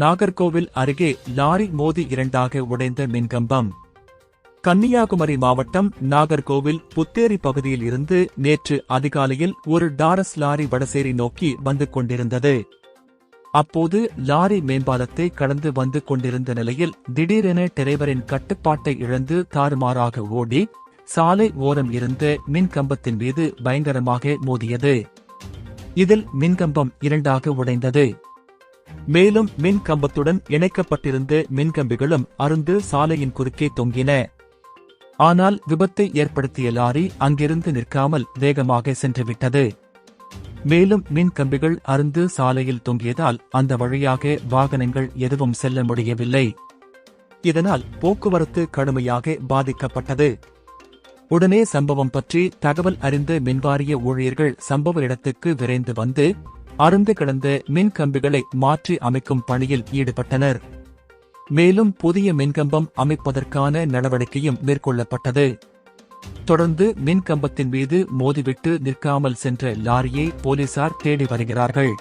நாகர்கோவில் அருகே லாரி மோதி இரண்டாக உடைந்த மின்கம்பம். கன்னியாகுமரி மாவட்டம் நாகர்கோவில் புத்தேரி பகுதியில் இருந்து நேற்று அதிகாலையில் ஒரு டாரஸ் லாரி வடசேரி நோக்கி வந்து கொண்டிருந்தது. அப்போது லாரி மேம்பாலத்தை கடந்து வந்து கொண்டிருந்த நிலையில் திடீரென டிரைவரின் கட்டுப்பாட்டை இழந்து தாறுமாறாக ஓடி சாலை ஓரம் இருந்த மின்கம்பத்தின் மீது பயங்கரமாக மோதியது. இதில் மின்கம்பம் இரண்டாக உடைந்தது. மேலும் மின் கம்பத்துடன் இணைக்கப்பட்டிருந்த மின்கம்பிகளும் அருந்து சாலையின் குறுக்கே தொங்கின. ஆனால் விபத்தை ஏற்படுத்திய லாரி அங்கிருந்து நிற்காமல் வேகமாக சென்றுவிட்டது. மேலும் மின் கம்பிகள் அருந்து சாலையில் தொங்கியதால் அந்த வழியாக வாகனங்கள் எதுவும் செல்ல முடியவில்லை. இதனால் போக்குவரத்து கடுமையாக பாதிக்கப்பட்டது. உடனே சம்பவம் பற்றி தகவல் அறிந்த மின்வாரிய ஊழியர்கள் சம்பவ இடத்துக்கு விரைந்து வந்து அருந்து கிடந்த மின் கம்பிகளை மாற்றி அமைக்கும் பணியில் ஈடுபட்டனர். மேலும் புதிய மின்கம்பம் அமைப்பதற்கான நடவடிக்கையும் மேற்கொள்ளப்பட்டது. தொடர்ந்து மின்கம்பத்தின் மீது மோதிவிட்டு நிற்காமல் சென்ற லாரியை போலீசார் தேடி வருகிறார்கள்.